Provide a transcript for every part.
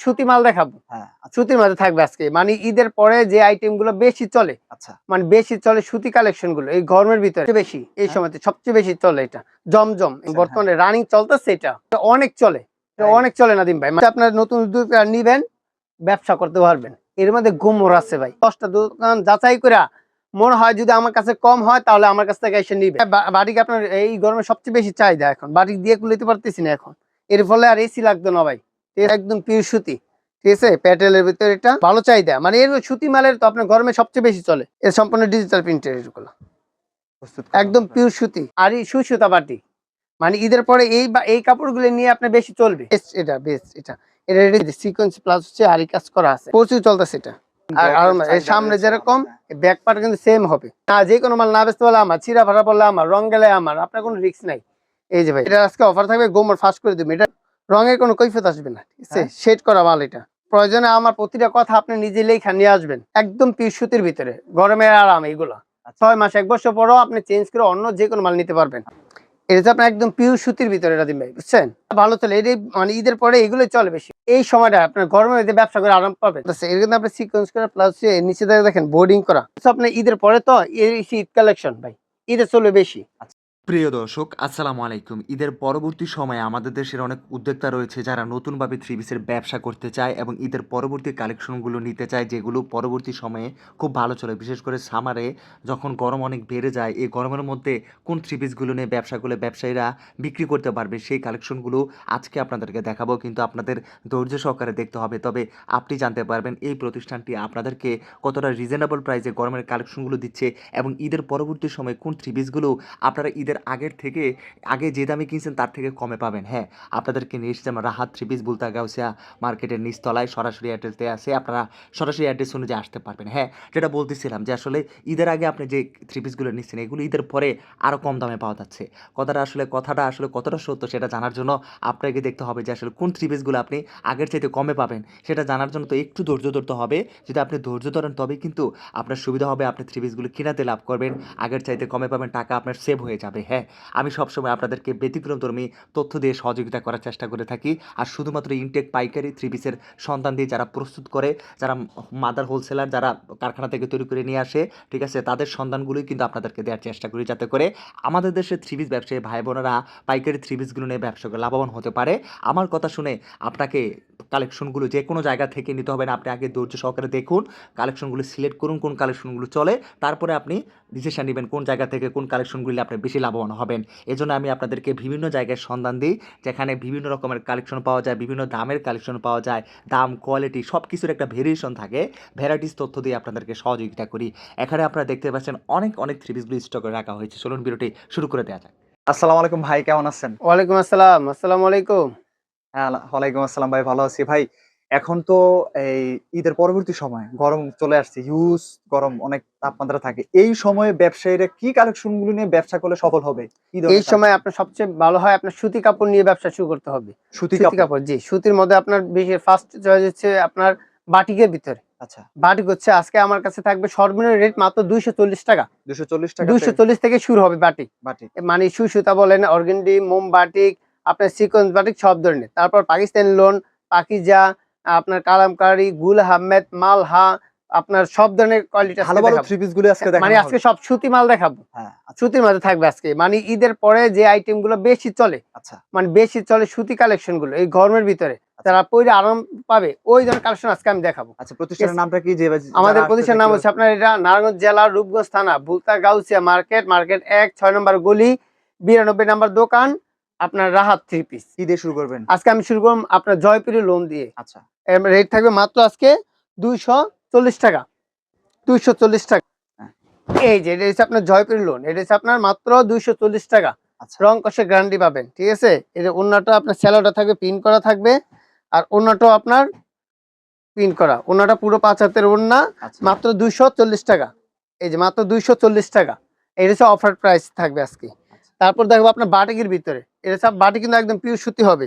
সুতি মাল দেখাবো। হ্যাঁ আচ্ছা। সুতির মাঝে থাকবে আজকে। মানে ঈদের পরে যে আইটেমগুলো বেশি চলে আচ্ছা। মানে বেশি চলে সুতি কালেকশনগুলো এই গরমের ভিতরে বেশি এই হ্যাঁ। সময়তে সবচেয়ে বেশি চলে এটা। জমজম আচ্ছা, বর্তমানে রানিং চলতেছে এটা। অনেক চলে। অনেক চলে নাদিম ভাই। মানে আপনার নতুন নিবেন ব্যবসা করতে পারবেন। এর মধ্যে গোমর আছে ভাই। দশটা দোকান যাচাই করে মনে হয় যদি আমার কাছে কম হয় তাহলে আমার কাছ থেকে এসে নিবে। বাটিক আপনার এই গরমে সবচেয়ে বেশি চাহিদা এখন। বাটিক দিয়ে কুলিতে পারতেছি না এখন। এর ফলে আর এসি লাগতো না ভাই। একদম পিওর সুতি। ঠিক আছে? প্যাটেলের ভিতরে এটা ভালো চাহিদা। মানে এর সুতি মালের তো আপনার গরমে সবচেয়ে বেশি চলে। এর সম্পূর্ণ ডিজিটাল প্রিন্টের এগুলো। একদম পিওর সুতি। আর এই সুসুতা বাটি মানে ঈদের পরে এই বা এই কাপড়গুলো নিয়ে আপনার বেশি চলবে। এটা বেস্ট এটা। এটা সিকোয়েন্স প্লাস হচ্ছে আরি কাজ করা আছে। প্রচুর চলতেছে এটা। আর সামনে যেরকম ব্যাক পার্ট কিন্তু সেম হবে। না যে কোনো মাল না বেচতে পারলে আমার চিরা ভাড়া পড়লে আমার রং গেলে আমার আপনার কোনো রিস্ক নাই। এই যে ভাই এটা আজকে অফার থাকবে গোমর ফাস্ট করে দেবে। এটা রঙের কোনো কৈফিয়ত আসবে না ঠিক আছে? হ্যাঁ। শেড করা মাল এটা। প্রয়োজনে আমার প্রতিটা কথা আপনি নিজে লেখা নিয়ে আসবেন। একদম পিস সুতির ভিতরে গরমের আরাম এইগুলো আচ্ছা। ছয় মাস এক বছর পরও আপনি চেঞ্জ করে অন্য যে কোনো মাল নিতে পারবেন। এটা আপনার একদম পিওর সুতির ভিতরে এটা ভাই বুঝছেন? ভালো চলে এটা মানে ঈদের পরে এগুলো চলে বেশি। এই সময়টা আপনার গরমের মধ্যে ব্যবসা করে আরাম পাবেন। এর কিন্তু আপনি সিকোয়েন্স করে প্লাস নিচে দেখেন বোর্ডিং করা। আপনার ঈদের পরে তো এই শীত কালেকশন ভাই। ঈদের চলে বেশি। প্রিয় দর্শক, আসসালামু আলাইকুম। ঈদের পরবর্তী সময়ে আমাদের দেশের অনেক উদ্যোক্তা রয়েছে যারা নতুনভাবে থ্রি পিসের ব্যবসা করতে চায় এবং ঈদের পরবর্তী কালেকশনগুলো নিতে চায় যেগুলো পরবর্তী সময়ে খুব ভালো চলে। বিশেষ করে সামারে যখন গরম অনেক বেড়ে যায়, এই গরমের মধ্যে কোন থ্রি পিসগুলো নিয়ে ব্যবসা করলে ব্যবসায়ীরা বিক্রি করতে পারবে সেই কালেকশনগুলো আজকে আপনাদেরকে দেখাবো, কিন্তু আপনাদের ধৈর্য সহকারে দেখতে হবে। তবে আপনি জানতে পারবেন এই প্রতিষ্ঠানটি আপনাদেরকে কতটা রিজনেবল প্রাইসে গরমের কালেকশনগুলো দিচ্ছে এবং ঈদের পরবর্তী সময়ে কোন থ্রি পিসগুলো আপনারা ঈদের আগের থেকে, আগে যে দামে কিনছেন তার থেকে কমে পাবেন। হ্যাঁ আপনাদেরকে নিয়ে এসেছে আমরা রাহাত থ্রি পিস বুলতা গাউসিয়া মার্কেটের নিচতলায়, সরাসরি অ্যাড্রেসতে আছে, আপনারা সরাসরি অ্যাড্রেস অনুযায়ী আসতে পারবেন। হ্যাঁ যেটা বলতেছিলাম যে আসলে ঈদের আগে আপনি যে থ্রি পিসগুলো নিচ্ছেন, এগুলো ঈদের পরে আরও কম দামে পাওয়া যাচ্ছে। কথাটা আসলে কথাটা আসলে কতটা সত্য সেটা জানার জন্য আপনাকে দেখতে হবে যে আসলে কোন থ্রি পিসগুলো আপনি আগের চাইতে কমে পাবেন। সেটা জানার জন্য তো একটু ধৈর্য ধরতে হবে। যদি আপনি ধৈর্য ধরেন তবে কিন্তু আপনার সুবিধা হবে, আপনি থ্রি পিসগুলো কিনাতে লাভ করবেন। আগের চাইতে কমে পাবেন, টাকা আপনার সেভ হয়ে যাবে। হ্যাঁ আমি সবসময় আপনাদেরকে ব্যতিক্রমধর্মী তথ্য দিয়ে সহযোগিতা করার চেষ্টা করে থাকি। আর শুধুমাত্র ইনটেক পাইকারি থ্রি পিসের সন্তান দিয়ে যারা প্রস্তুত করে, যারা মাদার হোলসেলার যারা কারখানা থেকে তৈরি করে নিয়ে আসে, ঠিক আছে, তাদের সন্ধানগুলোই কিন্তু আপনাদেরকে দেওয়ার চেষ্টা করি যাতে করে আমাদের দেশে থ্রি পিস ব্যবসায়ী ভাই বোনেরা পাইকারি থ্রি পিসগুলো নিয়ে ব্যবসা করে লাভবান হতে পারে। আমার কথা শুনে আপনাকে কালেকশনগুলো যে কোনো জায়গা থেকে নিতে হবে না, আপনি আগে ধৈর্য সহকারে দেখুন, কালেকশনগুলো সিলেক্ট করুন, কোন কালেকশনগুলো চলে, তারপরে আপনি ডিসিশন নেবেন কোন জায়গা থেকে কোন কালেকশনগুলি আপনি বেশি লাভবান হবেন। এজন্য আমি আপনাদেরকে বিভিন্ন জায়গায় সন্ধান দিই যেখানে বিভিন্ন রকমের কালেকশন পাওয়া যায় বিভিন্ন দামের কালেকশন পাওয়া যায় দাম কোয়ালিটি সব কিছুর একটা ভেরিয়েশন থাকে। ভ্যারাইটিস তথ্য দিয়ে আপনাদেরকে সহযোগিতা করি। এখানে আপনারা দেখতে পাচ্ছেন অনেক অনেক থ্রি পিসগুলি স্টকে রাখা হয়েছে। চলুন ভিডিওটি শুরু করে দেওয়া যাক। আসসালামু আলাইকুম ভাই কেমন আছেন? ওয়ালাইকুম আসসালাম আসসালামু আলাইকুম। হ্যাঁ ওয়ালাইকুম আসসালাম ভাই ভালো আছি। ভাই এখন তো এই ঈদের পরবর্তী সময় গরম চলে আসছে হিউজ গরম অনেক তাপমাত্রা থাকে। এই সময়ে ব্যবসায়ীরা কি কালেকশনগুলো নিয়ে ব্যবসা করলে সফল হবে? এই সময় আপনার সবচেয়ে ভালো হয় আপনার সুতি কাপড় নিয়ে ব্যবসা শুরু করতে হবে? সুতি সুতি কাপড়? জি। সুতির মধ্যে আপনার বেশি ফার্স্ট চয়েস হচ্ছে আপনার বাটিকের ভিতরে। আচ্ছা। বাটিক হচ্ছে আজকে আমার কাছে থাকবে সর্বনিম্ন রেট মাত্র দুইশো চল্লিশ টাকা। দুশো চল্লিশ টাকা দুইশো চল্লিশ থেকে শুরু হবে বাটিক। বাটি মানে সুসুতা বলেন অর্গেন্ডি মোম বাটিক আপনার সিকোয়েন্স বাটিক সব ধরনের। তারপর পাকিস্তানি লোন পাকিজা আপনার কালামকারি গুল আহমেদ মালহা আপনার সব ধরনের কোয়ালিটি ভালো ভালো থ্রি পিসগুলো আজকে মানে আজকে সব সুতি মাল দেখাবো। হ্যাঁ আচ্ছা, সুতির মধ্যে থাকবে আজকে। মানে ঈদের পরে যে আইটেমগুলো বেশি চলে আচ্ছা। মানে বেশি চলে সুতি কালেকশনগুলো এই গরমের ভিতরে যারা পরে আরাম পাবে ওই ধরনের কালেকশন আজকে আমি দেখাবো। আচ্ছা প্রতিষ্ঠানের নামটা কি? যে আমাদের যারা প্রতিষ্ঠান নাম হচ্ছে আপনার এটা নারায়ণগঞ্জ জেলার রূপগঞ্জ থানা বুলতা গাউসিয়া মার্কেট মার্কেট এক ছয় নম্বর গলি বিরানব্বই নম্বর দোকান আপনার রাহাত থ্রি পিস কি দিয়ে শুরু করবেন। আজকে আমি শুরু করলাম আপনার জয়পুরি লোন দিয়ে। আচ্ছা। রেট থাকবে মাত্র আজকে দুইশো চল্লিশ টাকা। দুইশো চল্লিশ টাকা। হ্যাঁ। এই যে এটা হচ্ছে আপনার জয়পুরি লোন এটা হচ্ছে আপনার মাত্র দুইশো চল্লিশ টাকা। আচ্ছা। রং কষে গ্যারান্টি পাবেন ঠিক আছে? এই যে অন্যটা আপনার স্যালোটা থাকবে পিন করা থাকবে। আর অন্যটাও আপনার পিন করা। অন্যটা পুরো পাঁচ হাতের ওন্না আচ্ছা। মাত্র দুইশো চল্লিশ টাকা। এই যে মাত্র দুইশো চল্লিশ টাকা। এটা হচ্ছে অফার প্রাইস থাকবে আজকে। তারপর দেখব আপনার বাটিকের ভিতরে। এটা সব বাটি কিন্তু একদম পিওর সুতি হবে।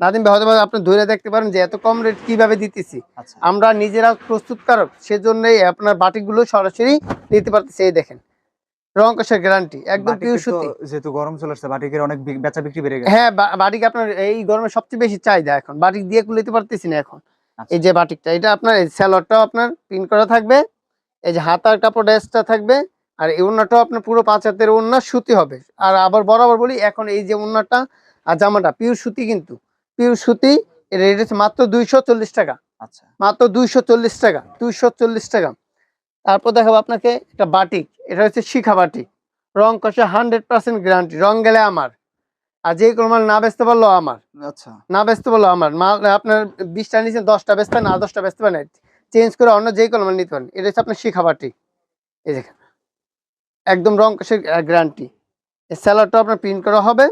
নাদিম ভাই হয়তো আপনি ধরে দেখতে পারেন যে এত কম রেট কীভাবে দিতেছি। আচ্ছা। আমরা নিজেরা প্রস্তুতকারক সেজন্যই আপনার বাটিকগুলো সরাসরি নিতে পারতেছি। এই দেখেন রং কষের গ্যারান্টি একদম পিওর সুতি। যেহেতু গরম চলে আসছে বাটিকের অনেক বি- বেচা বিক্রি বেড়ে গেছে। হ্যাঁ বাটিক আপনার এই গরমে সবচেয়ে বেশি চাহিদা এখন। বাটিক দিয়ে পারতেছি না এখন। আচ্ছা। এই যে বাটিকটা এটা আপনার আপনার প্রিন্ট করা থাকবে এই যে হাতার কাপড় থাকবে আর এই আপনার পুরো পাঁচ হাতের উন্না সুতি হবে। আর আবার বরাবর বলি এখন এই যে উন্নাটা আর জামাটা পিওর সুতি কিন্তু। পিওর সুতি এর রেট হচ্ছে মাত্র দুইশো চল্লিশ টাকা। আচ্ছা। মাত্র দুইশো চল্লিশ টাকা দুইশো চল্লিশ টাকা। তারপর দেখাবো আপনাকে একটা বাটিক এটা হচ্ছে শিখা বাটিক। রং কষে হান্ড্রেড পার্সেন্ট গ্যারান্টি রং গেলে আমার। আর যে কোনো মাল না বেচতে পারল আমার। আচ্ছা। না বেচতে পারল আমার। মাল আপনার বিশটা নিচে দশটা বেচতে না দশটা বেচতে পারেন চেঞ্জ করে অন্য যে কোনো মাল নিতে পারেন। এটা হচ্ছে আপনার শিখা বাটিক। এই দেখেন। একদম রং কষে গ্যারান্টি এই স্যালাডটা আপনার প্রিন্ট করা হবে।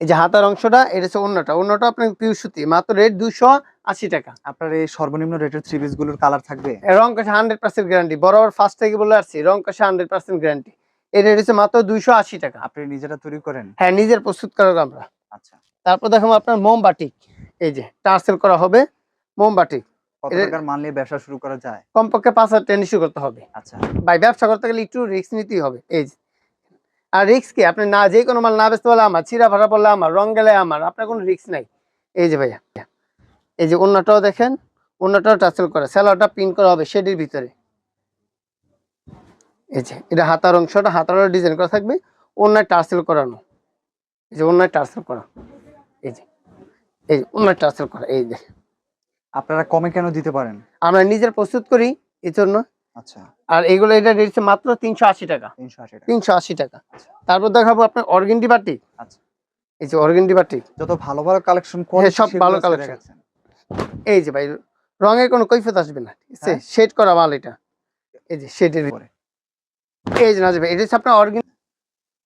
এই যে হাতার অংশটা এটা হচ্ছে অন্যটা। অন্যটা আপনার পিউ সুতি মাত্র রেট দুশো আশি টাকা। আপনার এই সর্বনিম্ন রেটের থ্রি পিসগুলোর কালার থাকবে? রং কষে হান্ড্রেড পার্সেন্ট গ্যারান্টি বরাবর ফার্স্ট থেকে বলে আসছি রং কষে হান্ড্রেড পার্সেন্ট গ্যারান্টি এর রেট হচ্ছে মাত্র দুইশো আশি টাকা। আপনি নিজেরা তৈরি করেন? হ্যাঁ নিজের প্রস্তুত করো আমরা। আচ্ছা। তারপর দেখাবো আপনার মোমবাটিক এই যে টার্সেল করা হবে মোমবাটিক নিয়ে ব্যবসা শুরু করা যায়? কমপক্ষে পাঁচ হাজার টেন ইস্যু করতে হবে। আচ্ছা। ভাই ব্যবসা করতে গেলে একটু রিস্ক নিতেই হবে। এই যে আর রিস্ক কি? আপনি না যে কোনো মাল না বেচতে পারলে আমার ছিঁড়া ফাটা পড়লে আমার রং গেলে আমার আপনার কোনো রিস্ক নাই। এই যে ভাইয়া এই যে অন্যটাও দেখেন অন্যটাও টার্সেল করা স্যালোয়ারটা প্রিন্ট করা হবে শেডের ভিতরে। এই যে এটা হাতার অংশটা হাতার ডিজাইন করা থাকবে অন্যায় টার্সেল করানো। এই যে অন্যায় টার্সেল করা। এই যে এই যে অন্যায় টার্সেল করা এই যে আপনারা কমে কেন দিতে পারেন? আমরা নিজের প্রস্তুত করি এই জন্য আচ্ছা। আর এগুলো এটা রেট মাত্র তিনশো আশি টাকা। তিনশো আশি টাকা। টাকা। তারপর দেখাবো আপনার অর্গেন্ডি বাটি। আচ্ছা। এই যে অর্গেন্ডি বাটি। যত ভালো ভালো কালেকশন হ্যাঁ, সব ভালো collection। এই যে ভাই রঙের কোনো কৈফত আসবে না ঠিক আছে? হ্যাঁ। শেড করা মাল এটা। এই যে শেডের। এই যে না ভাই এটা হচ্ছে আপনার অর্গেন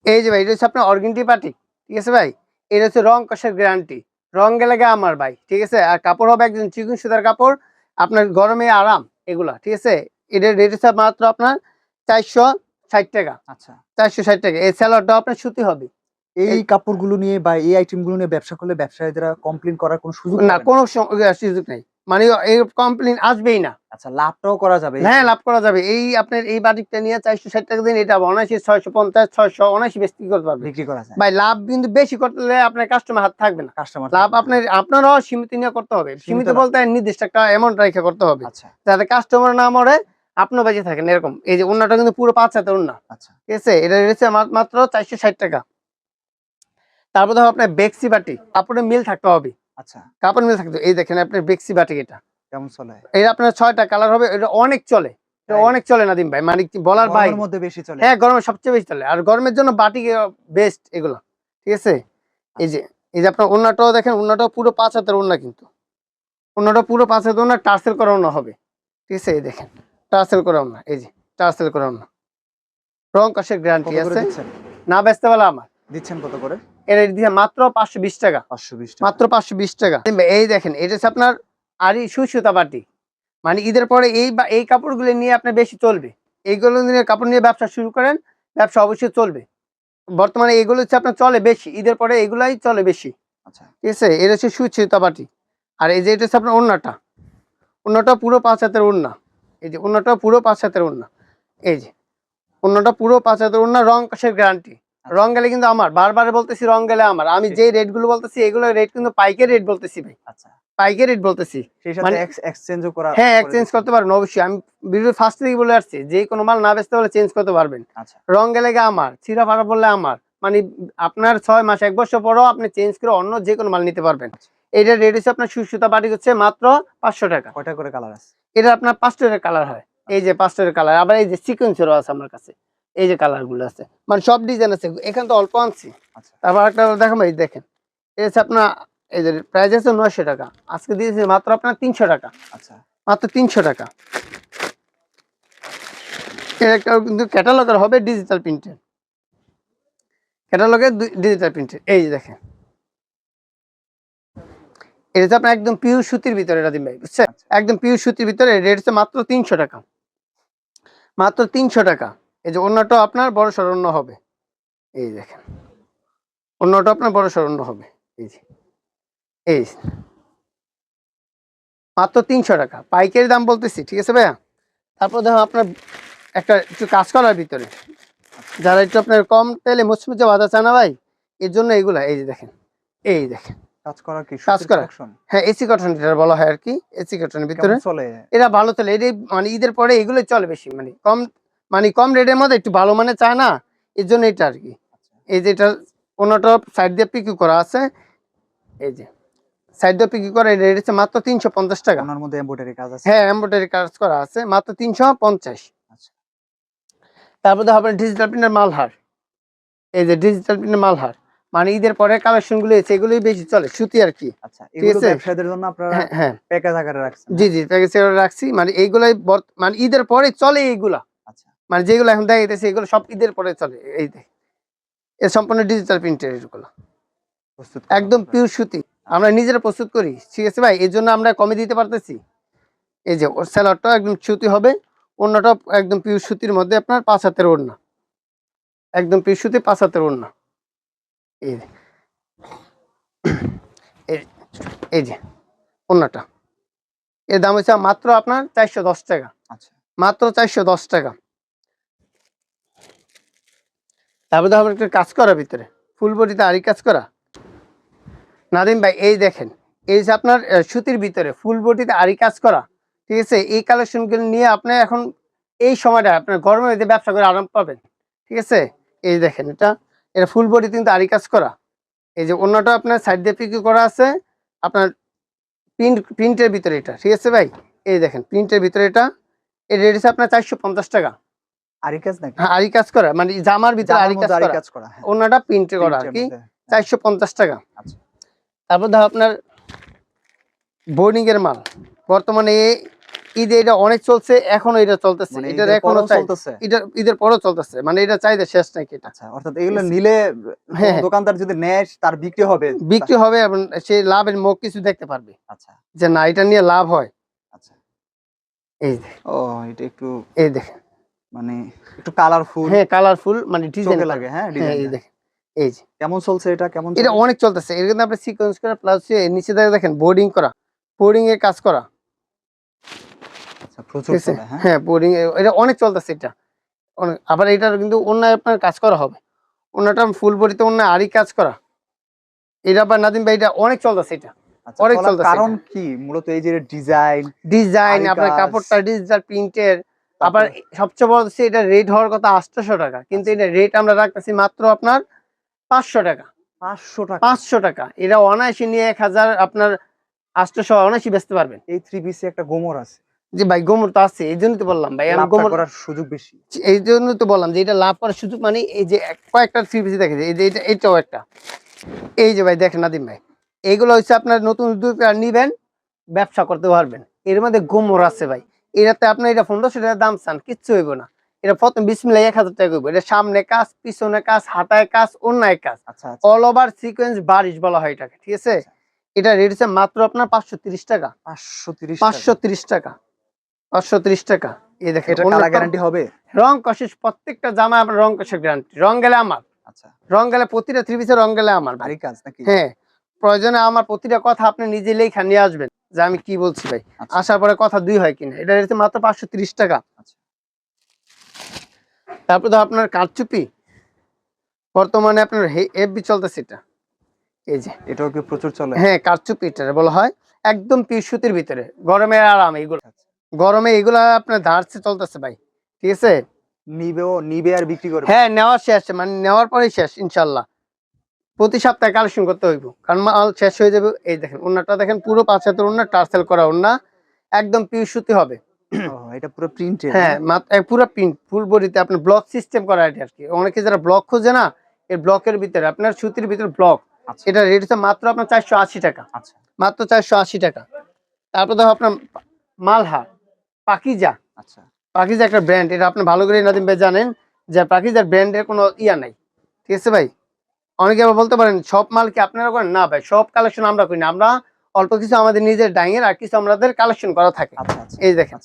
এই যে ভাই এটা হচ্ছে আপনার অর্গেন্ডি বাটি ঠিক আছে ভাই? এটা হচ্ছে রং কষের গ্যারান্টি রং গেলে আমার ভাই ঠিক আছে? আর কাপড় হবে একজন চিকুন সুতার কাপড় আপনার গরমে আরাম এগুলা ঠিক আছে? এটার রেট হচ্ছে মাত্র আপনার চারশো ষাট টাকা। আচ্ছা। চারশো ষাট টাকা। এই স্যালাডটা আপনার সুতি হবে। এই কাপড়গুলো নিয়ে বা এই আইটেমগুলো নিয়ে ব্যবসা করলে ব্যবসায়ীরা কমপ্লেন করার কোনো সুযোগ না কোনো সুযোগ নেই। মানে এই কমপ্লেন আসবেই না। আচ্ছা লাভটাও করা যাবে। হ্যাঁ লাভ করা যাবে। এই আপনার এই বাটিকটা নিয়ে চারশো ষাট টাকা দিন এটা ছয়শো পঞ্চাশ ছয়শো বিক্রি করতে পারবে বিক্রি করা যায়। ভাই লাভ কিন্তু বেশি করলে আপনার কাস্টমার হাত থাকবে না। কাস্টমার লাভ আপনার আপনারও সীমিত নিয়ে করতে হবে। সীমিত বলতে নির্দিষ্ট একটা অ্যামাউন্ট রেখে করতে হবে। আচ্ছা। যাতে কাস্টমার না মরে আপনিও বেঁচে থাকেন এরকম। এই যে অন্যটা কিন্তু পুরো পাঁচ হাতের অন্য আচ্ছা। ঠিক আছে? এটা রয়েছে মাত্র চারশো ষাট টাকা। তারপর ধরো আপনার বেক্সি বাটি। কাপড়ের মিল থাকতে হবে। আচ্ছা। কাপড় মিল থাকতে এই দেখেন আপনার বেক্সি বাটি এটা। কেমন চলে? এটা আপনার ছয়টা কালার হবে এটা অনেক চলে। অনেক চলে নাদিম ভাই মানে বলার ভাই। মধ্যে বেশি চলে। হ্যাঁ গরমে সবচেয়ে বেশি চলে। আর গরমের জন্য বাটি বেস্ট এগুলো। ঠিক আছে? এই যে এই যে আপনার ওনাটাও দেখেন ওনাটাও পুরো পাঁচ হাতের ওনা কিন্তু। ওনাটা পুরো পাঁচ হাতের ওনা টার্সেল করা ওনা হবে। ঠিক আছে? এই দেখেন। টার্সেল করা না এই যে টার্সেল করা ওনা রং কাশের গ্যারান্টি আছে? না বেচতে পারলে আমার। দিচ্ছেন কত করে? এটা দিয়ে মাত্র পাঁচশো বিশ টাকা। পাঁচশো বিশ মাত্র পাঁচশো বিশ টাকা। এই দেখেন এটা হচ্ছে আপনার আরই সুসুতা বাটি মানে ঈদের পরে এই বা- এই কাপড়গুলো নিয়ে আপনার বেশি চলবে। এইগুলো নিয়ে কাপড় নিয়ে ব্যবসা শুরু করেন ব্যবসা অবশ্যই চলবে। বর্তমানে এগুলো হচ্ছে আপনার চলে বেশি ঈদের পরে এগুলাই চলে বেশি। আচ্ছা। ঠিক আছে? এটা হচ্ছে সুচিতা বাটি আর এই যে এটা হচ্ছে আপনার ওন্নাটা ওন্নাটা পুরো পাঁচ হাতের ওন্না এই যে ওন্নাটা পুরো পাঁচ হাতের ওন্না এই যে ওন্নাটা পুরো পাঁচ হাতের ওন্না রং কাশের গ্যারান্টি রং গেলে কিন্তু আমার বারবার বলতেছি রং গেলে আমার। আমি যে রেটগুলো বলতেছি এগুলো রেট কিন্তু পাইকের রেট বলতেছি ভাই। আচ্ছা। পাইকের রেট বলতেছি। মানে- এক্সচেঞ্জও করা হ্যাঁ এক্সচেঞ্জ করতে পারবেন অবশ্যই। আমি ভিডিও ফার্স্ট থেকে বলে আসছি যে কোনো মাল না বেচতে চেঞ্জ করতে পারবেন। আচ্ছা। রং গেলে আমার ছিঁড়া ফাড়া বললে আমার। মানে আপনার ছয় মাস এক বছর পরও আপনি চেঞ্জ করে অন্য যে কোনো মাল নিতে পারবেন। এটা রেট হচ্ছে আপনার সুসুতা বাটি হচ্ছে মাত্র পাঁচশো টাকা। কয়টা করে কালার আছে? এটা আপনার পাঁচটার কালার হয়। এই যে পাঁচটার কালার আবার এই যে সিকোয়েন্সেরও আছে আমার কাছে। এই যে কালারগুলো আছে। মানে সব ডিজাইন আছে। এখানে তো অল্প আনছি। আচ্ছা। তারপর একটা দেখাবো এই দেখেন। এটা হচ্ছে আপনার এই যে প্রাইস আছে নয়শো টাকা। আজকে দিয়েছে মাত্র আপনার তিনশো টাকা। আচ্ছা। মাত্র তিনশো টাকা। এর একটা কিন্তু ক্যাটালগের হবে ডিজিটাল প্রিন্টের ক্যাটালগের ডিজিটাল প্রিন্টের এই যে দেখেন। এটা হচ্ছে আপনার একদম পিওর সুতির ভিতরে রাদিম ভাই বুঝছেন? আচ্ছা। একদম পিওর সুতির ভিতরে রেট হচ্ছে মাত্র তিনশো টাকা। মাত্র তিনশো টাকা। এই যে অন্যটা আপনার বড় সরণ্য হবে। এই দেখেন। অন্যটা আপনার বড় সরণ্য হবে। এই যে। এই মাত্র তিনশো টাকা। পাইকারি দাম বলতেছি ঠিক আছে ভাইয়া? তারপর দেখো আপনার একটা একটু কাজ করার ভিতরে। যারা একটু আপনার কম তেলে মুচমুচে বাধা চান না ভাই এর জন্য এইগুলা এই যে দেখেন। এই দেখেন। কাজ করা কি কাজ করা। হ্যাঁ এসি কটন যেটা বলা হয় আর কি এসি কটনের ভিতরে। চলে? এটা ভালো চলে মানে ঈদের পরে এগুলো চলে বেশি মানে কম মানে কম রেটের মধ্যে একটু ভালো মানে চায় না এর জন্য এটা আর কি। এই যে এটা কোনোটা সাইড দিয়ে পিকু করা আছে এই যে সাইড দিয়ে পিকু করা এটা হচ্ছে মাত্র তিনশো পঞ্চাশ টাকা। ওনার মধ্যে এমব্রয়ডারি কাজ আছে? হ্যাঁ এমব্রয়ডারি কাজ করা আছে মাত্র তিনশো পঞ্চাশ। আচ্ছা। তারপরে হবে ডিজিটাল প্রিন্টের মালহার। এই যে ডিজিটাল প্রিন্টের মালহার। মানে ঈদের পরে কালেকশনগুলো এসে এগুলোই বেশি চলে সুতি আর কি। আচ্ছা এগুলো ব্যবসায়ীদের জন্য আপনারা হ্যাঁ প্যাকেজ আকারে রাখছেন। জি জি প্যাকেজে রাখছি। মানে এইগুলাই মানে ঈদের পরে চলে এইগুলা। আচ্ছা। মানে যেগুলো এখন দেখা যাইতেছে এগুলো সব ঈদের পরে চলে এই এ সম্পূর্ণ ডিজিটাল প্রিন্টের এগুলো। একদম। পিওর সুতি। আমরা নিজেরা প্রস্তুত করি। ঠিক আছে ভাই? এর জন্য আমরা কমে দিতে পারতেছি। এই যে ওর স্যালাডটা একদম সুতি হবে। অন্যটা একদম পিওর সুতির মধ্যে আপনার পাঁচ হাতের ওড়না। একদম পিওর সুতি পাঁচ হাতের ওড়না। এই যে। এই- এই যে ওড়নাটা এর দাম হচ্ছে মাত্র আপনার চারশো দশ টাকা। আচ্ছা। মাত্র চারশো দশ টাকা। তারপরে হবে একটা কাজ করা ভিতরে। ফুল বডিতে আরি কাজ করা। নাদিম ভাই এই দেখেন এই যে আপনার সুতির ভিতরে ফুল বডিতে আরি কাজ করা ঠিক আছে? এই কালেকশনগুলো নিয়ে আপনি এখন এই সময়টা আপনার গরমের মধ্যে ব্যবসা করে আরাম পাবেন ঠিক আছে? এই দেখেন এটা। এটা ফুল বডি কিন্তু আরি কাজ করা। এই যে অন্যটা আপনার সাইড দিয়ে পিকু করা আছে? আপনার প্রিন্ট প্রিন্টের ভিতরে এটা ঠিক আছে ভাই? এই দেখেন প্রিন্টের ভিতরে এটা। এর রেট আছে আপনার চারশো পঞ্চাশ টাকা। আরি কাজ নাকি? হ্যাঁ আরি কাজ করা মানে জামার ভিতরে আরি কাজ করা। হ্যাঁ। ওনাটা প্রিন্টে করা আর কি হ্যাঁ। চারশো পঞ্চাশ টাকা। আচ্ছা। তারপর ধর আপনার বোর্ডিং এর মাল। বর্তমানে ঈদে এটা অনেক চলছে এখনও এটা চলতেছে। মানে এটার এখনও চলতেছে? এটা ঈদের পরও চলতেছে। মানে এটা চাইতে শেষ নাকি এটা। আচ্ছা অর্থাৎ এগুলো নিলে হ্যাঁ, দোকানদার যদি নেয় তার বিক্রি হবে। বিক্রি হবে এবং সেই লাভের মুখ কিছু দেখতে পারবে। আচ্ছা। যে না এটা নিয়ে লাভ হয়। আচ্ছা। এই ও এটা একটু এই দেখেন। মানে একটু কালারফুল হ্যাঁ কালারফুল মানে ডিজাইন লাগে হ্যাঁ হ্যাঁ এই ডিজাইন দেখেন। এই যে। কেমন চলছে এটা? কেমন এটা অনেক চলতেছে। এর কিন্তু আপনি সিকোয়েন্স করা প্লাস নিচে দেখে দেখেন বোর্ডিং করা। বোর্ডিং এর কাজ করা আচ্ছা প্রচুর ঠিক আছে চলে হ্যাঁ? হ্যাঁ এটা অনেক চলতেছে এটা। আবার এটার কিন্তু অন্য আপনার কাজ করা হবে। অন্যটা ফুল বডিতে অন্য আরই কাজ করা। এটা আবার নাদিম ভাই এটা অনেক চলতেছে এটা। আচ্ছা অনেক চলতেছে কারণ কি? মূলত এই যে ডিজাইন ডিজাইন আপনার কাপড়টা ডিজিটাল প্রিন্টের আবার সবচেয়ে বড় হচ্ছে এটা রেট হওয়ার কথা আটশোশো টাকা। কিন্তু এটা রেট আমরা রাখতেছি মাত্র আপনার পাঁচশো টাকা। পাঁচশো টাকা। পাঁচশো টাকা। এটা অনায়াসি নিয়ে এক হাজার আপনার আটশোশো অনায়াসি বেচতে পারবেন। এই থ্রি পিসে একটা গোমর আছে। যে ভাই গোমর তো আছে এই জন্য তো বললাম ভাই আমি গোমর করার সুযোগ বেশি। এই জন্য তো বললাম যে এটা লাভ করার সুযোগ মানে এই যে কয়েকটা থ্রি পিস দেখে এই যে এটা এটাও একটা। এই যে ভাই দেখেন নাদিম ভাই এইগুলো হচ্ছে আপনার নতুন উদ্যোগ নিবেন ব্যবসা করতে পারবেন। এর মধ্যে গোমর আছে ভাই। এটাতে আপনার এটা পনেরোশো টাকার দাম চান কিচ্ছু হইব না। এটা প্রথম বিশ মিলাই এক হাজার টাকা হইব। এটা সামনে কাজ পিছনে কাজ হাতায় কাজ অন্যায় কাজ। আচ্ছা আচ্ছা। অল ওভার সিকোয়েন্স বারিশ বলা হয় এটাকে ঠিক আছে? এটা রেট হচ্ছে মাত্র আপনার পাঁচশো তিরিশ টাকা। পাঁচশো তিরিশ পাঁচশো তিরিশ টাকা। পাঁচশো তিরিশ টাকা। এই দেখেন এটা কালার গ্যারান্টি হবে? রং প্রত্যেকটা জামা আপনার রং কষের গ্যারান্টি রং গেলে আমার। আচ্ছা। রং গেলে প্রতিটা থ্রি পিসের রং গেলে আমার। ভারী কাজ নাকি? হ্যাঁ প্রয়োজনে আমার প্রতিটা কথা আপনি নিজে লেখা নিয়ে আসবেন যে আমি কি বলছি ভাই। আচ্ছা। আসার পরে কথা দুই হয় কিনা। এটা হচ্ছে মাত্র পাঁচশো তিরিশ টাকা। আচ্ছা। তারপর তো আপনার কারচুপি। বর্তমানে আপনার এফবি চলতেছে এটা। এই যে। এটাও কি প্রচুর চলে? হ্যাঁ কারচুপি এটা বলা হয়। একদম পিস সুতির ভিতরে। গরমে আরাম এগুলো আচ্ছা। গরমে এগুলা আপনার ধারছে চলতেছে ভাই। ঠিক আছে? নিবেও নিবে আর বিক্রি করবে। হ্যাঁ নেওয়া শেষ মানে নেওয়ার পরেই শেষ ইনশাল্লাহ। প্রতি সপ্তাহে কালেকশন করতে হইব কারণ মাল শেষ হয়ে যাবে এই দেখেন ওনাটা দেখেন পুরো পাঁচ হাতের ওনা টার্সেল করা ওনা একদম পিওর সুতি হবে। এটা পুরো প্রিন্টেড হ্যাঁ পুরো প্রিন্ট ফুল বডিতে আপনার ব্লক সিস্টেম করা এটা আর কি। অনেকে যারা ব্লক খোঁজে না এই ব্লকের ভিতরে আপনার সুতির ভিতরে ব্লক আচ্ছা। এটা রেট হচ্ছে মাত্র আপনার চারশো আশি টাকা। আচ্ছা। মাত্র চারশো আশি টাকা। তারপর আপনার মালহা পাকিজা। আচ্ছা। পাকিজা একটা ব্র্যান্ড এটা আপনি ভালো করে নাদিম ভাই জানেন যে পাকিজার ব্র্যান্ডের কোনো ইয়া নাই। ঠিক আছে ভাই? অনেকে আবার বলতে পারেন সব মাল কি আপনারা করেন? না ভাই সব কালেকশন আমরা করি না। আমরা অল্প কিছু আমাদের নিজের ডাইংয়ের আর কিছু আমাদের কালেকশন করা থাকে। আচ্ছা আচ্ছা এই দেখেন।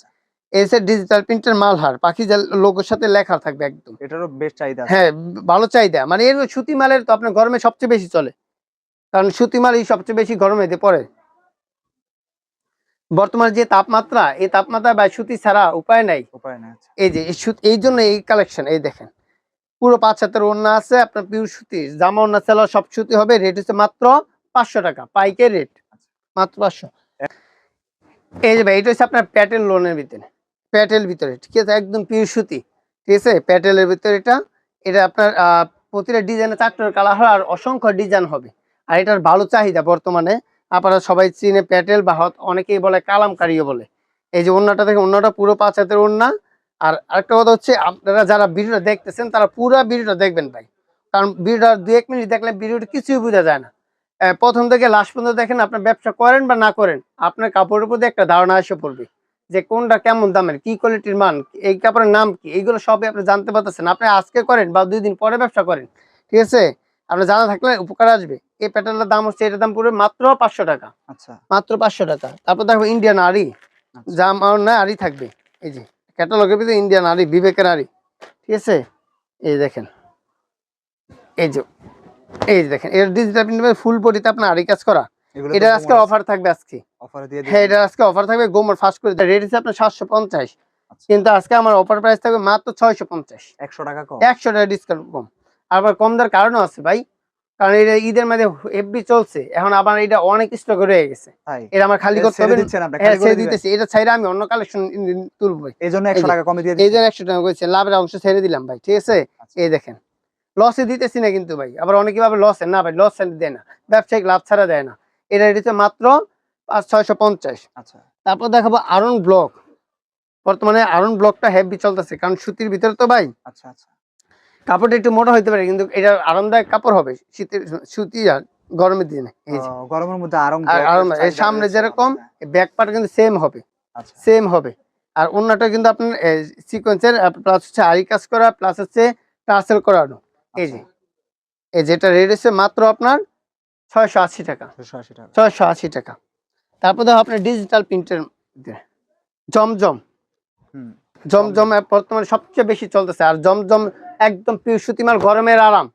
এসে ডিজিটাল প্রিন্টের মালহার পাখিজার লোগোর সাথে লেখা থাকবে একদম। এটারও বেশ চাহিদা হ্যাঁ ভালো চাহিদা। মানে এর সুতি মালের তো আপনার গরমে সবচেয়ে বেশি চলে। কারণ সুতি মালই সবচেয়ে বেশি গরমে পড়ে। বর্তমানে যে তাপমাত্রা এই তাপমাত্রা বা সুতি ছাড়া উপায় নাই। উপায় নাই আচ্ছা। এই যে এই জন্য এই কালেকশন এই দেখেন। পুরো পাঁচ হাতের ওড়না আছে আপনার পিওর সুতি জামা ওড়না সেলা সব সুতি হবে রেট হচ্ছে মাত্র পাঁচশো টাকা পাইকে রেট মাত্র পাঁচশো। এই যে ভাই এটা হচ্ছে আপনার প্যাটেল লোনের ভিতরে প্যাটেল ভিতরে ঠিক আছে? একদম পিওর সুতি ঠিক আছে? প্যাটেলের ভিতরে এটা এটা আপনার আহ, প্রতিটা ডিজাইনে চারটার কালার হয় আর অসংখ্য ডিজাইন হবে। আর এটার ভালো চাহিদা বর্তমানে আপনারা সবাই চিনে প্যাটেল বা হত- অনেকেই বলে কালামকারিও বলে। এই যে অন্যটা থেকে অন্যটা পুরো পাঁচ হাতের ওড়না আর আরেকটা কথা হচ্ছে, আপনারা যারা ভিডিওটা দেখতেছেন, তারা পুরো ভিডিওটা দেখবেন ভাই। কারণ ভিডিওটা দু এক মিনিট দেখলে ভিডিওটা কিছুই বোঝা যায় না। প্রথম থেকে লাস্ট পর্যন্ত দেখেন আপনার ব্যবসা করেন বা না করেন, আপনার কাপড়ের প্রতি একটা ধারণা এসে পড়বে। যে কোনটা কেমন দামের, কি কোয়ালিটির মান, এই কাপড়ের নাম কি, এইগুলো সবই আপনি জানতে পারতেছেন। আপনি আজকে করেন বা দুই দিন পরে ব্যবসা করেন। ঠিক আছে? আপনার জানা থাকলে উপকার আসবে। এই প্যাটার্নের দাম হচ্ছে এটার দাম পড়বে মাত্র পাঁচশো টাকা। আচ্ছা। মাত্র পাঁচশো টাকা। তারপর দেখো ইন্ডিয়ান আড়ি। আচ্ছা। যা আমার না আড়ি থাকবে। এই যে ক্যাটালগের ভিতরে ইন্ডিয়ান আড়ি বিবেকের আড়ি। ঠিক আছে? এই দেখেন। এই যে এই যে দেখেন। এর ডিজিটাল প্রিন্ট ফুল বডিতে আপনার আড়ি কাজ করা। এটা আজকে অফার থাকবে আজকে। অফার দিয়ে হ্যাঁ এটা আজকে অফার থাকবে গোমর ফার্স্ট করে রেট হচ্ছে আপনার সাতশো পঞ্চাশ। আচ্ছা। কিন্তু আজকে আমার অফার প্রাইস থাকবে মাত্র ছয়শো পঞ্চাশ। একশো টাকা কম। একশো টাকা ডিসকাউন্ট কম। আবার কম দেওয়ার কারণও আছে ভাই। কারণ এটা ঈদের মধ্যে এফবি চলছে এখন আবার এটা অনেক স্টক রয়ে গেছে। এটা আমার খালি করতে হবে। হ্যাঁ ছেড়ে দিতেছি। এটা ছাইরা আমি অন্য কালেকশন তুলবো। এই জন্য একশো টাকা কমে দিয়ে এই দিচ্ছেন। যে একশো টাকা করেছে লাভের অংশ ছেড়ে দিলাম ভাই ঠিক আছে? আচ্ছা। এই দেখেন লসে দিতেছি না কিন্তু ভাই আবার অনেকে ভাবে লসে না ভাই লস দেয় না। ব্যবসায়িক লাভ ছাড়া দেয় না। এটা দিচ্ছে মাত্র পাঁচ ছয়শো পঞ্চাশ। আচ্ছা। তারপর দেখাবো আরন ব্লক বর্তমানে আরন ব্লকটা হেভি চলতেছে কারণ সুতির ভিতরে তো ভাই। আচ্ছা আচ্ছা। কাপড়টা একটু মোটা হইতে পারে কিন্তু এটা আরামদায়ক কাপড় হবে শীতের সুতি আর গরমের দিনে গরমের মধ্যে আরাম আর আরাম সামনে যেরকম ব্যাক পার্ট কিন্তু সেম হবে আচ্ছা। সেম হবে। আর অন্যটা কিন্তু আপনার সিকোয়েন্সের প্লাস হচ্ছে আরি কাজ করা প্লাস হচ্ছে টার্সেল করানো এই যে। আচ্ছা, এই যেটা রেট হচ্ছে মাত্র আপনার ছয়শো আশি টাকা। ছয়শো আশি টাকা। তারপর দেখো আপনার ডিজিটাল প্রিন্টের জমজম। হুম। জমজম বর্তমানে সবচেয়ে বেশি চলতেছে। আর জমজম একদম পিওর সুতিমাল গরমের আরাম।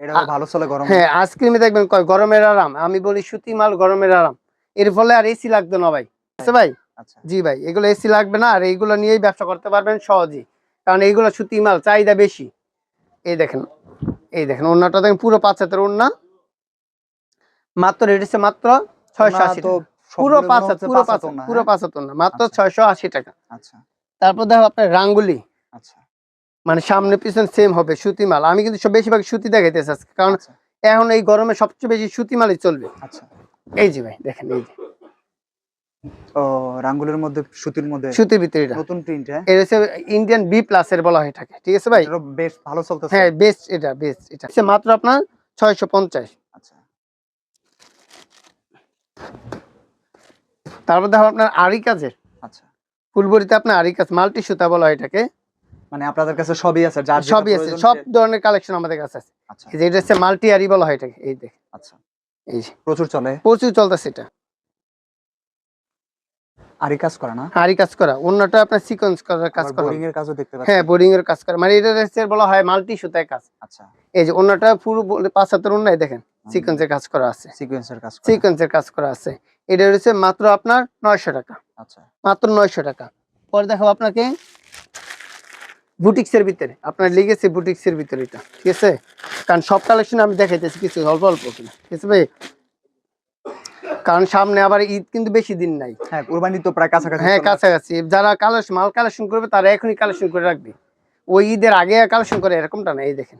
এটা ভালো চলে গরম? হ্যাঁ আইসক্রিমে দেখবেন কয় গরমের আরাম। আমি বলি সুতিমাল গরমের আরাম। এর ফলে আর এসি লাগবে না ভাই। আছে ভাই? আচ্ছা। জি ভাই এগুলো এসি লাগবে না আর এইগুলো নিয়েই ব্যবসা করতে পারবেন সহজেই। কারণ এইগুলো সুতিমাল চাহিদা বেশি। এই দেখেন এই দেখেন ওড়নাটা দেখেন পুরো পাঁচ হাতের মাত্র রেট হচ্ছে মাত্র ছয়শো আশি টাকা। পুরো পাঁচ হাত পুরো পাঁচ পাঁচ পুরো হ্যাঁ? পাঁচ হাত মাত্র আচ্ছা। ছয়শো আশি টাকা। আচ্ছা। তারপর দেখো আপনার রাঙ্গুলি। আচ্ছা। মানে সামনে পিছন সেম হবে সুতি মাল। আমি কিন্তু সব বেশিরভাগ সুতি দেখাইতেছি আজকে কারণ আচ্ছা। এখন এই গরমে সবচেয়ে বেশি সুতি মালই চলবে। আচ্ছা। এই যে ভাই দেখেন এই যে। ও রাঙ্গুলের মধ্যে সুতির মধ্যে সুতির ভিতরে এটা। নতুন প্রিন্ট হ্যাঁ? এর হচ্ছে ইন্ডিয়ান বি প্লাস এর বলা হয়ে থাকে ঠিক আছে ভাই? এটা বেশ ভালো চলতেছে। হ্যাঁ বেস্ট এটা বেস্ট এটা। হচ্ছে মাত্র আপনার ছয়শো পঞ্চাশ। আচ্ছা। তারপর দেখো আপনার আরি কাজের। ফুলবরিতে আপনার আরি কাজ মাল্টি সুতা বলা হয় এটাকে। মানে আপনাদের কাছে সবই আছে যার সবই আছে সব ধরনের কালেকশন আমাদের কাছে আছে। আচ্ছা। এই যে এটা হচ্ছে মাল্টি আরি বলা হয় এটাকে এই দেখ আচ্ছা। এই যে। প্রচুর চলে। প্রচুর চলতেছে এটা। আরি কাজ করা না? আরি কাজ করা। অন্যটা আপনার সিকোয়েন্স করার কাজ করা। বোরিং এর কাজও দেখতে পাচ্ছি। হ্যাঁ বোর্ডিং এর কাজ করা। মানে এটা হচ্ছে বলা হয় মাল্টি সুতায় কাজ। আচ্ছা। এই যে অন্যটা পুরো পাঁচ হাতের অন্যায় দেখেন। সিকোয়েন্সের কাজ করা আছে। সিকোয়েন্সের কাজ সিকোয়েন্সের কাজ করা আছে। এটা হচ্ছে মাত্র আপনার নয়শো টাকা। আচ্ছা। মাত্র নয়শো টাকা। পরে দেখাবো আপনাকে বুটিক্সের ভিতরে। আপনার লিগেছে বুটিক্সের ভিতরে এটা। ঠিক আছে? কারণ সব কালেকশন আমি দেখাইতেছি কিছু অল্প অল্প কিনা। ঠিক আছে ভাই? কারণ সামনে আবার ঈদ কিন্তু বেশি দিন নাই। হ্যাঁ কুরবানি তো প্রায় কাছাকাছি হ্যাঁ কাছাকাছি। যারা কালেকশন মাল কালেকশন করবে তারা এখনই কালেকশন করে রাখবে। ওই ঈদের আগে কালেকশন করে এরকমটা না এই দেখেন।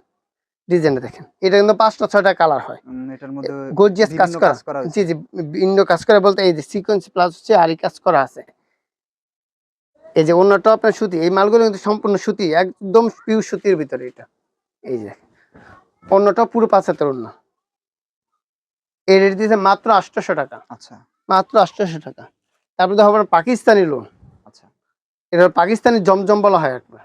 ডিজাইনটা দেখেন। এটা কিন্তু পাঁচটা ছয়টা কালার হয়। এটার মধ্যে গর্জিয়াস কাজ করা। জি জি ভিন্ন কাজ করা বলতে এই যে সিকোয়েন্স প্লাস হচ্ছে আরি কাজ করা আছে। এই যে অন্যটা আপনার সুতি এই মালগুলো কিন্তু সম্পূর্ণ সুতি একদম পিওর সুতির ভিতরে এটা। এই যে অন্যটা পুরো পাঁচ হাতের অন্য। এই রেট দিয়েছে মাত্র আটশোশো টাকা। আচ্ছা। মাত্র আটশোশো টাকা। তারপরে দেখো আপনার পাকিস্তানি লোন আচ্ছা। এটা পাকিস্তানি জমজম বলা হয় একবার।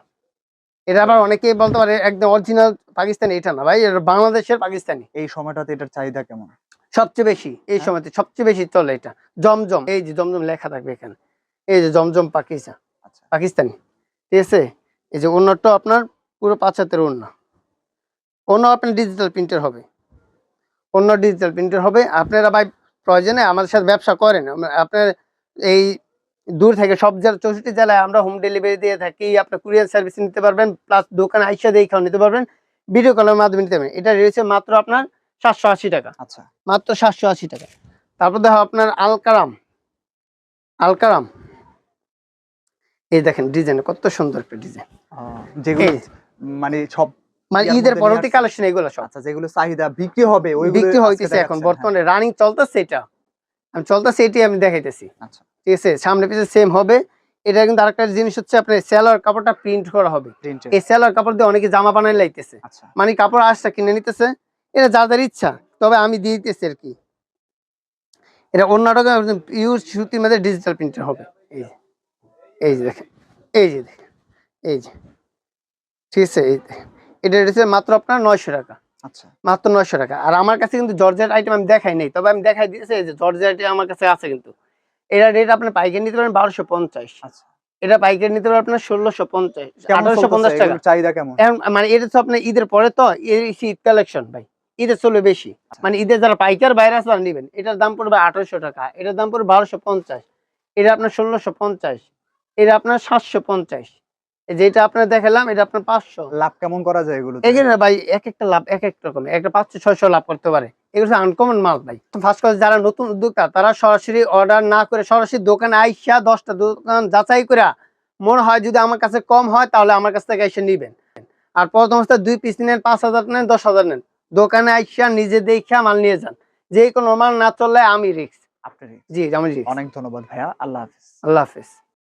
এটা আবার অনেকেই বলতে পারে একদম অরিজিনাল পাকিস্তানি এটা না ভাই এটা বাংলাদেশের পাকিস্তানি। এই সময়টাতে এটার চাহিদা কেমন? সবচেয়ে বেশি এই হ্যাঁ। সময়তে সবচেয়ে বেশি চলে এটা। জমজম এই যে জমজম লেখা থাকবে এখানে। এই যে জমজম পাকিস্তান আচ্ছা। পাকিস্তানি। ঠিক আছে? এই যে অন্যটা আপনার পুরো পাঁচ হাতের অন্য। অন্য আপনার ডিজিটাল প্রিন্টার হবে। অন্য ডিজিটাল প্রিন্টার হবে। আপনারা ভাই প্রয়োজনে আমাদের সাথে ব্যবসা করেন। আপনার এই দূর থেকে সব জেলা চৌষট্টি জেলায় আমরা হোম ডেলিভারি দিয়ে থাকি। আপনার কুরিয়ার সার্ভিস নিতে পারবেন প্লাস দোকানে আইসা দেখেও নিতে পারবেন। ভিডিও কলের মাধ্যমে নিতে পারবেন। এটা রয়েছে মাত্র আপনার সাতশো আশি টাকা। আচ্ছা। মাত্র সাতশো আশি টাকা। তারপর দেখো আপনার আলকারাম আলকারাম এই দেখেন ডিজাইন কত সুন্দর একটা ডিজাইন যেগুলো মানে সব মানে ঈদের পরবর্তী কালেকশন এগুলো সব। আচ্ছা যেগুলো চাহিদা বিক্রি হবে ওই বিক্রি হইতেছে এখন। বর্তমানে রানিং চলতেছে এটা। আমি চলতেছে এটি আমি দেখাইতেছি। আচ্ছা। ঠিক আছে সামনে পিছিয়ে সেম হবে। এটা কিন্তু আরেকটা জিনিস হচ্ছে আপনার সেলার কাপড়টা প্রিন্ট করা হবে। এই সেলার কাপড় দিয়ে অনেকে জামা বানাই লাইতেছে। আচ্ছা। মানে কাপড় আসছে কিনে নিতেছে। এটা যাদের ইচ্ছা তবে আমি দিয়ে দিতেছি আর কি। এটা অন্যটা পিওর সুতির মধ্যে ডিজিটাল প্রিন্টার হবে। এই যে এই যে দেখেন এই যে দেখেন এই যে। ঠিক আছে এই। এটা হচ্ছে মাত্র আপনার নয়শো টাকা। আচ্ছা। মাত্র নয়শো টাকা। আর আমার কাছে কিন্তু জর্জেট আইটেম আমি দেখাই নাই তবে আমি দেখাই দিয়েছি এই যে জর্জেট আইটেম আমার কাছে আছে কিন্তু। এটা রেট আপনার পাইকারি নিতে পারেন বারোশো পঞ্চাশ। আচ্ছা। এটা পাইকারি নিতে পারেন আপনার ষোলোশো পঞ্চাশ আঠারোশো পঞ্চাশ টাকা। চাহিদা কেমন? মানে এটা তো আপনার ঈদের পরে তো শীত কালেকশন ভাই ঈদের চলে বেশি। মানে ঈদের যারা পাইকার বাইরে আছে নেবেন। এটার দাম পড়বে আঠারোশো টাকা এটার দাম পড়বে বারোশো পঞ্চাশ। এটা আপনার ষোলোশো পঞ্চাশ এটা আপনার সাতশো পঞ্চাশ। যেটা আপনার দেখালাম এটা আপনার পাঁচশো। লাভ কেমন করা যায় এগুলো ভাই এক একটা লাভ এক এক রকম একটা পাঁচশো ছয়শো লাভ করতে পারে। এগুলো আনকমন মাল ভাই। ফার্স্ট কথা যারা নতুন উদ্যোক্তা তারা সরাসরি অর্ডার না করে সরাসরি দোকানে আইসা দশটা দোকান যাচাই করে মনে হয় যদি আমার কাছে কম হয় তাহলে আমার কাছ থেকে এসে নিবেন। আর প্রথম অবস্থায় দুই পিস নেন পাঁচ হাজার নেন দশ হাজার নেন। দোকানে আইসা নিজে দেখা মাল নিয়ে যান। যে কোনো মাল না চললে আমি রিক্স আপনার জি আমি রিক্স অনেক ধন্যবাদ ভাইয়া। আল্লাহ হাফিজ। আল্লাহ হাফেজ।